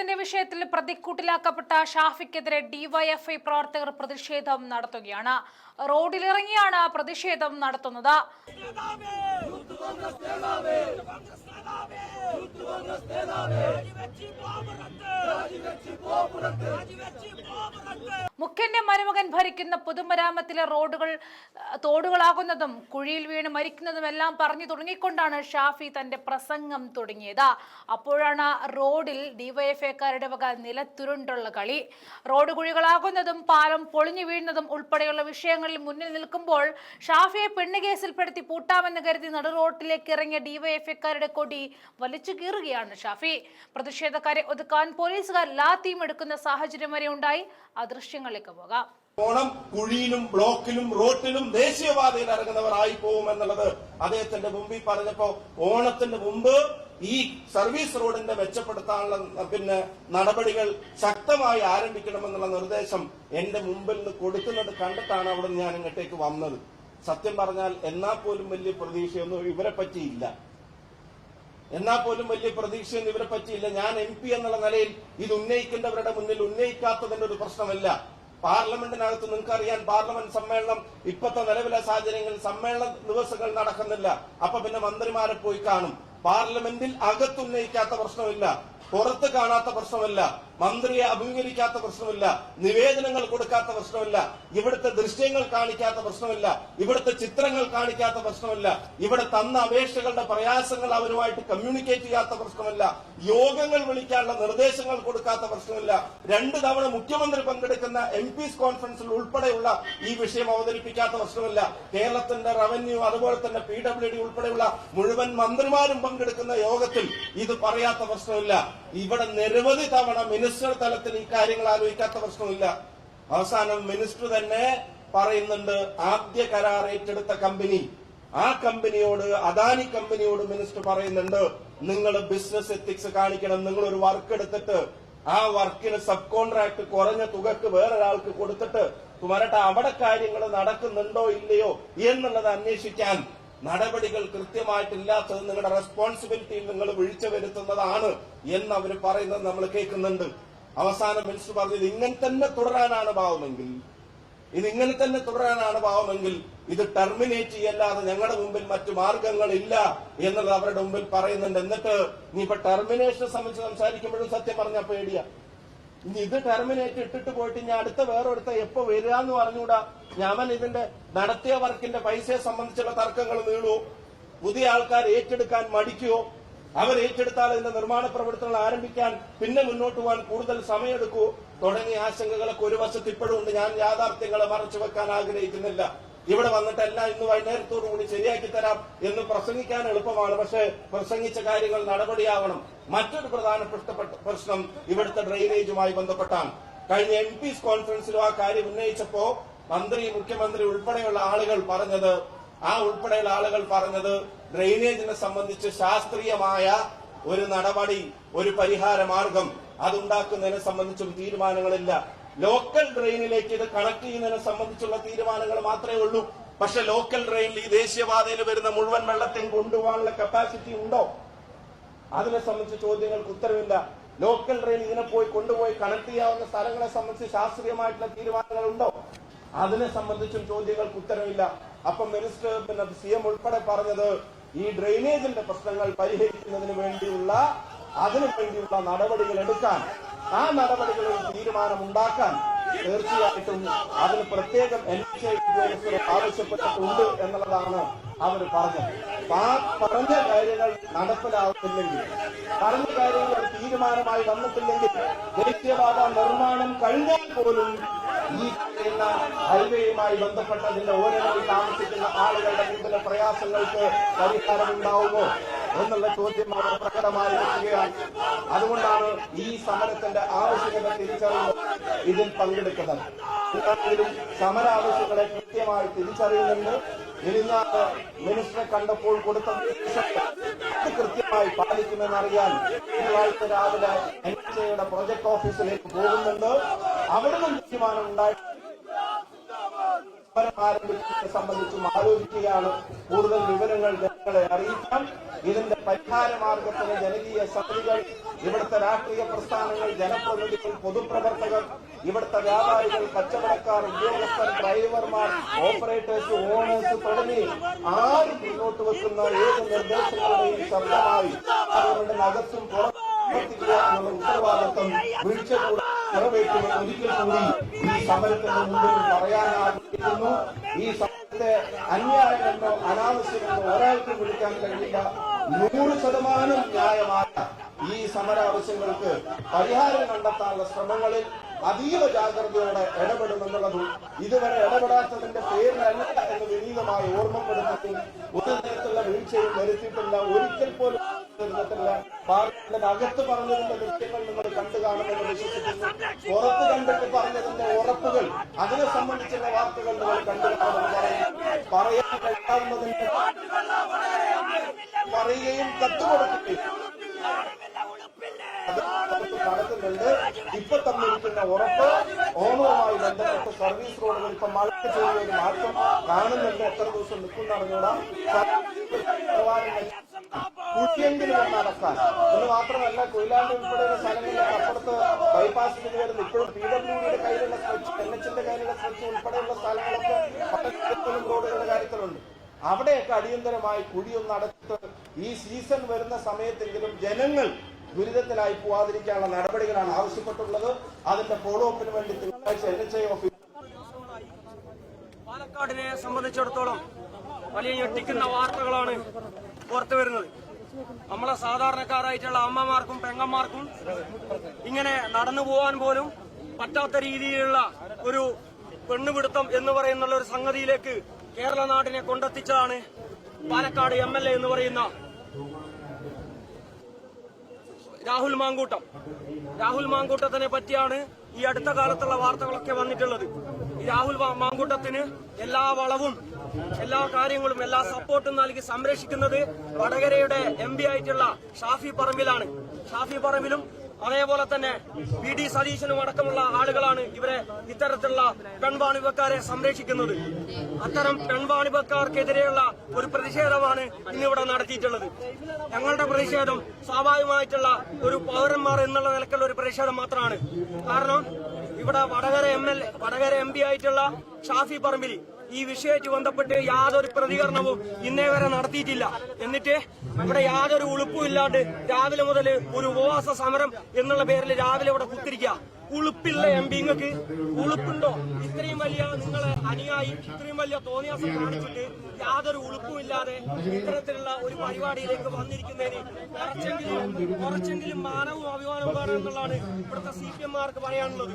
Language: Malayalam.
സമരത്തിന്റെ വിഷയത്തിൽ പ്രതിക്കൂട്ടിലാക്കപ്പെട്ട ഷാഫിക്കെതിരെ ഡിവൈഎഫ്ഐ പ്രവർത്തകർ പ്രതിഷേധം നടത്തുകയാണ്. റോഡിലിറങ്ങിയാണ് പ്രതിഷേധം നടത്തുന്നത്. മുഖ്യന്റെ മരുമകൻ ഭരിക്കുന്ന പൊതുമരാമത്തിലെ റോഡുകൾ തോടുകളാകുന്നതും കുഴിയിൽ വീണ് മരിക്കുന്നതും എല്ലാം പറഞ്ഞു തുടങ്ങിക്കൊണ്ടാണ് ഷാഫി തന്റെ പ്രസംഗം തുടങ്ങിയത്. അപ്പോഴാണ് റോഡിൽ ഡിവൈഎഫ്ഐക്കാരുടെ വക നിലത്തുരുണ്ടുള്ള കളി. റോഡ് കുഴികളാകുന്നതും പാലം പൊളിഞ്ഞു വീഴുന്നതും ഉൾപ്പെടെയുള്ള വിഷയങ്ങളിൽ മുന്നിൽ നിൽക്കുമ്പോൾ ഷാഫിയെ പെണ്ണുകേസിൽപ്പെടുത്തി പൂട്ടാമെന്ന് കരുതി നടു റോഡിലേക്ക് ഇറങ്ങിയ ഡിവൈഎഫ്ഐക്കാരുടെ കൊടി വലിച്ചു കീറുകയാണ് ഷാഫി. പ്രതിഷേധക്കാരെ ഒതുക്കാൻ പോലീസുകാർ ലാത്തിയും എടുക്കുന്ന സാഹചര്യം വരെ ഉണ്ടായി. ആ ദൃശ്യങ്ങളിലേക്ക് പോകാം. ഓണം കുഴിയിലും ബ്ലോക്കിലും റോട്ടിലും ദേശീയപാതയിൽ ഇറങ്ങുന്നവർ ആയി പോകുമെന്നുള്ളത് അദ്ദേഹത്തിന്റെ മുമ്പിൽ പറഞ്ഞപ്പോ ഓണത്തിന് മുമ്പ് ഈ സർവീസ് റോഡിന്റെ മെച്ചപ്പെടുത്താനുള്ള പിന്നെ നടപടികൾ ശക്തമായി ആരംഭിക്കണമെന്നുള്ള നിർദ്ദേശം എന്റെ മുമ്പിൽ നിന്ന് കൊടുക്കുന്നത് കണ്ടിട്ടാണ് അവിടെ ഞാൻ ഇങ്ങോട്ടേക്ക് വന്നത്. സത്യം പറഞ്ഞാൽ എന്നാൽ പോലും വലിയ പ്രതീക്ഷയൊന്നും ഇവരെ പറ്റിയില്ല. എന്നാൽ പോലും വലിയ പ്രതീക്ഷയൊന്നും ഇവരെ പറ്റിയില്ല. ഞാൻ എം പി എന്നുള്ള നിലയിൽ ഇത് ഉന്നയിക്കേണ്ടവരുടെ മുന്നിൽ ഉന്നയിക്കാത്തതിന്റെ ഒരു പ്രശ്നമല്ല. പാർലമെന്റിനകത്ത് നിങ്ങൾക്കറിയാൻ പാർലമെന്റ് സമ്മേളനം ഇപ്പത്തെ നിലവിലെ സാഹചര്യങ്ങളിൽ സമ്മേളന ദിവസങ്ങൾ നടക്കുന്നില്ല. അപ്പൊ പിന്നെ മന്ത്രിമാരെ പോയി കാണും. പാർലമെന്റിൽ അകത്തുന്നയിക്കാത്ത പ്രശ്നമില്ല. പുറത്ത് കാണാത്ത പ്രശ്നമല്ല. മന്ത്രിയെ അഭിമുഖീകരിക്കാത്ത പ്രശ്നമില്ല നിവേദനങ്ങൾ കൊടുക്കാത്ത പ്രശ്നമില്ല ഇവിടുത്തെ ദൃശ്യങ്ങൾ കാണിക്കാത്ത പ്രശ്നമില്ല ഇവിടുത്തെ ചിത്രങ്ങൾ കാണിക്കാത്ത പ്രശ്നമില്ല ഇവിടെ തന്ന അപേക്ഷകളുടെ പ്രയാസങ്ങൾ അവരുമായിട്ട് കമ്മ്യൂണിക്കേറ്റ് ചെയ്യാത്ത പ്രശ്നമില്ല യോഗങ്ങൾ വിളിക്കാനുള്ള നിർദ്ദേശങ്ങൾ കൊടുക്കാത്ത പ്രശ്നമില്ല. രണ്ട് തവണ മുഖ്യമന്ത്രി പങ്കെടുക്കുന്ന എം പീസ് കോൺഫറൻസിൽ ഉൾപ്പെടെയുള്ള ഈ വിഷയം അവതരിപ്പിക്കാത്ത പ്രശ്നമില്ല. കേരളത്തിന്റെ റവന്യൂ അതുപോലെ തന്നെ പി ഡബ്ല്യു ഡി ഉൾപ്പെടെയുള്ള മുഴുവൻ മന്ത്രിമാരും പങ്കെടുക്കുന്ന യോഗത്തിൽ ഇത് പറയാത്ത പ്രശ്നമില്ല. ഇവിടെ നിരവധി തവണ മിനിസ്റ്റർ തലത്തിൽ ഈ കാര്യങ്ങൾ ആലോചിക്കാത്ത പ്രശ്നമില്ല. അവസാനം മിനിസ്റ്റർ തന്നെ പറയുന്നുണ്ട് ആദ്യ കരാർ ഏറ്റെടുത്ത കമ്പനി ആ കമ്പനിയോട് അദാനി കമ്പനിയോട് മിനിസ്റ്റർ പറയുന്നുണ്ട് നിങ്ങൾ ബിസിനസ് എത്തിക്സ് കാണിക്കണം നിങ്ങൾ ഒരു വർക്ക് എടുത്തിട്ട് ആ വർക്കിന് സബ് കോൺട്രാക്ട് കുറഞ്ഞ തുകക്ക് വേറൊരാൾക്ക് കൊടുത്തിട്ട് വരട്ടെ അവിടെ കാര്യങ്ങൾ നടക്കുന്നുണ്ടോ ഇല്ലയോ എന്നുള്ളത് അന്വേഷിക്കാൻ നടപടികൾ കൃത്യമായിട്ടില്ലാത്തത് നിങ്ങളുടെ റെസ്പോൺസിബിലിറ്റിയിൽ നിങ്ങൾ വീഴ്ച വരുത്തുന്നതാണ് എന്ന് അവർ പറയുന്നത് നമ്മൾ കേൾക്കുന്നുണ്ട്. അവസാനം മിനിസ്റ്റർ പറഞ്ഞത് ഇങ്ങനെ തന്നെ തുടരാനാണ് ഭാവമെങ്കിൽ ഇത് ഇങ്ങനെ തന്നെ തുടരാനാണ് ഭാവമെങ്കിൽ ഇത് ടെർമിനേറ്റ് ചെയ്യല്ലാതെ ഞങ്ങളുടെ മുമ്പിൽ മറ്റു മാർഗങ്ങളില്ല എന്നുള്ളത് അവരുടെ മുമ്പിൽ പറയുന്നുണ്ട്. എന്നിട്ട് നീ ഇപ്പൊ ടെർമിനേഷനെ സംബന്ധിച്ച് സംസാരിക്കുമ്പോഴും സത്യം പറഞ്ഞ പേടിയാ. ഇത് ടെർമിനേറ്റ് ഇട്ടിട്ട് പോയിട്ട് ഇനി അടുത്ത വേറൊരുത്ത എപ്പോ വരിക എന്ന് പറഞ്ഞുകൂടാ? ഞാൻ ഇതിന്റെ നടത്തിയ വർക്കിന്റെ പൈസയെ സംബന്ധിച്ചുള്ള തർക്കങ്ങൾ നീളുവോ പുതിയ ആൾക്കാർ ഏറ്റെടുക്കാൻ മടിക്കുവോ അവർ ഏറ്റെടുത്താൽ ഇതിന്റെ നിർമ്മാണ പ്രവർത്തനങ്ങൾ ആരംഭിക്കാൻ പിന്നെ മുന്നോട്ട് പോകാൻ കൂടുതൽ സമയമെടുക്കുവോ തുടങ്ങിയ ആശങ്കകളൊക്കെ ഒരു വശത്ത് ഇപ്പോഴും ഉണ്ട്. ഞാൻ യാഥാർത്ഥ്യങ്ങളെ മറച്ചു വെക്കാൻ ആഗ്രഹിക്കുന്നില്ല. ഇവിടെ വന്നിട്ട് എല്ലാം ഇന്ന് വൈകുന്നേരത്തോടു കൂടി ശരിയാക്കി തരാം എന്ന് പ്രസംഗിക്കാൻ എളുപ്പമാണ്. പക്ഷേ പ്രസംഗിച്ച കാര്യങ്ങൾ നടപടിയാവണം. മറ്റൊരു പ്രധാന പ്രശ്നം ഇവിടുത്തെ ഡ്രെയിനേജുമായി ബന്ധപ്പെട്ടാണ്. കഴിഞ്ഞ എം പി കോൺഫറൻസിലും ആ കാര്യം ഉന്നയിച്ചപ്പോ മന്ത്രി മുഖ്യമന്ത്രി ഉൾപ്പെടെയുള്ള ആളുകൾ പറഞ്ഞത് ആ ഉൾപ്പെടെയുള്ള ആളുകൾ പറഞ്ഞത് ഡ്രെയിനേജിനെ സംബന്ധിച്ച് ശാസ്ത്രീയമായ ഒരു നടപടി ഒരു പരിഹാര മാർഗം അതുണ്ടാക്കുന്നതിനെ സംബന്ധിച്ചും തീരുമാനങ്ങളില്ല. ലോക്കൽ ട്രെയിനിലേക്ക് ഇത് കണക്ട് ചെയ്യുന്നതിനെ സംബന്ധിച്ചുള്ള തീരുമാനങ്ങൾ മാത്രമേ ഉള്ളൂ. പക്ഷെ ലോക്കൽ ട്രെയിനിൽ ഈ ദേശീയപാതയിൽ വരുന്ന മുഴുവൻ വെള്ളത്തെയും കൊണ്ടുപോകാനുള്ള കപ്പാസിറ്റി ഉണ്ടോ? അതിനെ സംബന്ധിച്ച് ചോദ്യങ്ങൾക്ക് ഉത്തരവില്ല. ലോക്കൽ ട്രെയിൻ ഇതിനെ പോയി കൊണ്ടുപോയി കണക്ട് ചെയ്യാവുന്ന സ്ഥലങ്ങളെ സംബന്ധിച്ച് ശാസ്ത്രീയമായിട്ടുള്ള തീരുമാനങ്ങൾ ഉണ്ടോ? അതിനെ സംബന്ധിച്ചും ചോദ്യങ്ങൾക്ക് ഉത്തരവില്ല. അപ്പം മിനിസ്റ്റർ പിന്നെ സി എം ഉൾപ്പെടെ പറഞ്ഞത് ഈ ഡ്രെയിനേജിന്റെ പ്രശ്നങ്ങൾ പരിഹരിക്കുന്നതിന് വേണ്ടിയുള്ള അതിനു വേണ്ടിയുള്ള നടപടികൾ എടുക്കാൻ ആ നടപടികളിൽ തീരുമാനമുണ്ടാക്കാൻ തീർച്ചയായിട്ടും അതിന് പ്രത്യേകം എൻ എച്ച് ഐ ഉദ്യോഗസ്ഥർ ആവശ്യപ്പെട്ടിട്ടുണ്ട് എന്നുള്ളതാണ് അവർ പറഞ്ഞത്. പറഞ്ഞ കാര്യങ്ങൾ നടപ്പിലാവുന്നില്ലെങ്കിൽ പറഞ്ഞ കാര്യങ്ങൾ ഒരു തീരുമാനമായി വന്നിട്ടില്ലെങ്കിൽ ദേശീയപാത നിർമ്മാണം കഴിഞ്ഞാൽ പോലും ഈ പറയുന്ന ഹൈവേയുമായി ബന്ധപ്പെട്ടതിന്റെ ഓരോ താമസിക്കുന്ന ആളുകളുടെ വിവിധ പ്രയാസങ്ങൾക്ക് പരിഹാരമുണ്ടാവുമോ? എന്നുള്ള ചോദ്യം അവർ പ്രകടമായി വയ്ക്കുകയാണ് അതുകൊണ്ടാണ് ഈ സമരത്തിന്റെ ആവശ്യകത തിരിച്ചറിയുന്നത്. ഇതിൽ പങ്കെടുക്കുന്നത്. സമര ആവശ്യങ്ങളെ കൃത്യമായി തിരിച്ചറിയുന്നുണ്ട്. ഇരുന്നാണ് മിനിസ്റ്ററെ കണ്ടപ്പോൾ കൊടുത്ത കൃത്യമായി പാലിക്കുമെന്നറിയാൻ തിങ്കളാഴ്ച രാവിലെ എൻ എച്ച് പ്രൊജക്ട് ഓഫീസിലേക്ക് പോകുന്നുണ്ട്. അവിടെ നിന്നും തീരുമാനം ഉണ്ടായി. സമരം സംബന്ധിച്ചും ആലോചിക്കുകയാണ്. കൂടുതൽ വിവരങ്ങൾ ജനങ്ങളെ അറിയിക്കാം ഇതിന്റെ പരിഹാര മാർഗത്തിന് ജനകീയ സമിതികൾ ഇവിടുത്തെ രാഷ്ട്രീയ പ്രസ്ഥാനങ്ങൾ ജനപ്രതിനിധികൾ പൊതുപ്രവർത്തകർ ഇവിടുത്തെ വ്യാപാരികൾ കച്ചവടക്കാർ ഉദ്യോഗസ്ഥർ ഡ്രൈവർമാർ ഓപ്പറേറ്റേഴ്സ് ഓണേഴ്സ് തുടങ്ങി ആരും മുന്നോട്ട് വെക്കുന്ന ഏത് നിർദ്ദേശങ്ങളുടെയും ശബ്ദമായി അവരുടെ അകത്തും പുറത്തും ഉത്തരവാദിത്വം വീഴ്ച കൂടെ നിറവേറ്റുമെന്ന് ഈ സമരത്തിന് മുമ്പിൽ പറയാൻ ആഗ്രഹിക്കുന്നു ഈ അന്യായമെന്നോ അനാവശ്യമെന്നോ ഒരാൾക്കും വിളിക്കാൻ കഴിയില്ല. നൂറ് ശതമാനം ന്യായമായ ഈ സമരാവശ്യങ്ങൾക്ക് പരിഹാരം കണ്ടെത്താനുള്ള ശ്രമങ്ങളിൽ അതീവ ജാഗ്രതയോടെ ഇടപെടുമെന്നുള്ളതും ഇതുവരെ ഇടപെടാത്തതിന്റെ പേരിലല്ല എന്ന് വിനീതമായി ഓർമ്മപ്പെടുന്നതും ഒരു തരത്തിലുള്ള വീഴ്ചയും വരുത്തിയിട്ടില്ല. ഒരിക്കൽ പോലും അകത്ത് പറഞ്ഞതിന്റെ ദൃശ്യങ്ങൾ നിങ്ങൾ കണ്ടു കാണുമെന്ന് വിശ്വസിക്കുന്നു. പുറത്ത് കണ്ടിട്ട് പറഞ്ഞതിന്റെ ഉറപ്പുകൾ അതിനെ സംബന്ധിച്ചുള്ള വാർത്തകൾ നിങ്ങൾ കണ്ടു കാണുമെന്ന് പറയുന്നു. പറയാൻ കഴിയാവുന്നതിന്റെ പറയുകയും കത്തുകൊടുക്കുകയും നടത്തുന്നുണ്ട് ഇപ്പൊ തന്നിരിക്കുന്ന ഉറപ്പ് ഓണവുമായി ബന്ധപ്പെട്ട് സർവീസ് റോഡുകൾ ഇപ്പൊ മഴ ചെയ്യുന്ന ഒരു മാറ്റം കാണുന്നുണ്ട് എത്ര ദിവസം നിൽക്കുന്ന അറിഞ്ഞൂടാ കുട്ടിയെങ്കിലും ഒന്ന് നടക്കാൻ എന്ന് മാത്രമല്ല കൊയിലാണ്ടി ഉൾപ്പെടെയുള്ള സ്ഥലങ്ങളിൽ അപ്പുറത്ത് ബൈപ്പാസിൽ വരുന്ന ഇപ്പോഴും പി ഡബ്ല്യുഡിയുടെ കയ്യിലുള്ള സ്ട്രെച്ച് എൻ എച്ചിന്റെ കയ്യിലുള്ള സ്ട്രെച്ച് ഉൾപ്പെടെയുള്ള സ്ഥലങ്ങളൊക്കെ പട്ടണത്തിലും റോഡുകളുടെ കാര്യത്തിലുണ്ട്. അവിടെയൊക്കെ അടിയന്തരമായി കുഴിയൊന്ന് ഈ സീസൺ വരുന്ന സമയത്തെങ്കിലും ജനങ്ങൾ ദുരിതത്തിലായി പോവാതിരിക്കാനുള്ള നടപടികളാണ് ആവശ്യപ്പെട്ടുള്ളത്. അതിന്റെ ഫോളോ അപ്പിന് വേണ്ടി തിങ്കളാഴ്ച എൻ എച്ച് ഐ ഓഫീസ് പാലക്കാടിനെ സംബന്ധിച്ചിടത്തോളം വലിയ ഞെട്ടിക്കുന്ന വാർത്തകളാണ് പുറത്തു വരുന്നത്. നമ്മളെ സാധാരണക്കാരായിട്ടുള്ള അമ്മമാർക്കും പെങ്ങന്മാർക്കും ഇങ്ങനെ നടന്നു പോകാൻ പോലും പറ്റാത്ത രീതിയിലുള്ള ഒരു പെണ്ണുപിടുത്തം എന്ന് പറയുന്ന ഒരു സംഗതിയിലേക്ക് കേരള നാടിനെ കൊണ്ടെത്തിച്ചതാണ് പാലക്കാട് എം എന്ന് പറയുന്ന രാഹുൽ മാങ്കൂട്ടം. രാഹുൽ മാങ്കൂട്ടത്തിനെ പറ്റിയാണ് ഈ അടുത്ത കാലത്തുള്ള വാർത്തകളൊക്കെ വന്നിട്ടുള്ളത്. ഈ രാഹുൽ മാങ്കൂട്ടത്തിന് എല്ലാ വളവും എല്ലാ കാര്യങ്ങളും എല്ലാ സപ്പോർട്ടും നൽകി സംരക്ഷിക്കുന്നത് വടകരയുടെ എം ആയിട്ടുള്ള ഷാഫി പറമ്പിലാണ്. ഷാഫി പറമ്പിലും അതേപോലെ തന്നെ വി ഡി സതീശനും അടക്കമുള്ള ആളുകളാണ് ഇവരെ ഇത്തരത്തിലുള്ള പെൺവാണിഭക്കാരെ സംരക്ഷിക്കുന്നത്. അത്തരം പെൺവാണിഭക്കാർക്കെതിരെയുള്ള ഒരു പ്രതിഷേധമാണ് ഇന്നിവിടെ നടത്തിയിട്ടുള്ളത്. ഞങ്ങളുടെ പ്രതിഷേധം സ്വാഭാവികമായിട്ടുള്ള ഒരു പൗരന്മാർ എന്നുള്ള നിലക്കുള്ള ഒരു പ്രതിഷേധം മാത്രമാണ്. കാരണം ഇവിടെ Vadakara M L Vadakara M P ആയിട്ടുള്ള ഷാഫി പറമ്പിലി ഈ വിഷയമായിട്ട് ബന്ധപ്പെട്ട് യാതൊരു പ്രതികരണവും ഇന്നേ വരെ നടത്തിയിട്ടില്ല. എന്നിട്ട് ഇവിടെ യാതൊരു ഉളുപ്പും ഇല്ലാണ്ട് രാവിലെ മുതൽ ഒരു ഉപവാസ സമരം എന്നുള്ള പേരിൽ രാവിലെ ഇവിടെ കുത്തിരിക്കുക. ഉളുപ്പില്ല എം പി നിങ്ങൾക്ക് ഉളുപ്പുണ്ടോ? ഇത്രയും വലിയ നിങ്ങളെ അനുയായി ഇത്രയും വലിയ തോന്നിയാസം കാണിച്ചിട്ട് യാതൊരു ഉളുപ്പും ഇല്ലാതെ ഇത്തരത്തിലുള്ള ഒരു പരിപാടിയിലേക്ക് വന്നിരിക്കുന്നതിന് കുറച്ചെങ്കിലും കുറച്ചെങ്കിലും മാനവും അഭിമാനവും വേണം എന്നുള്ളതാണ് ഇവിടുത്തെ സി പി എം മാർക്ക് പറയാനുള്ളത്.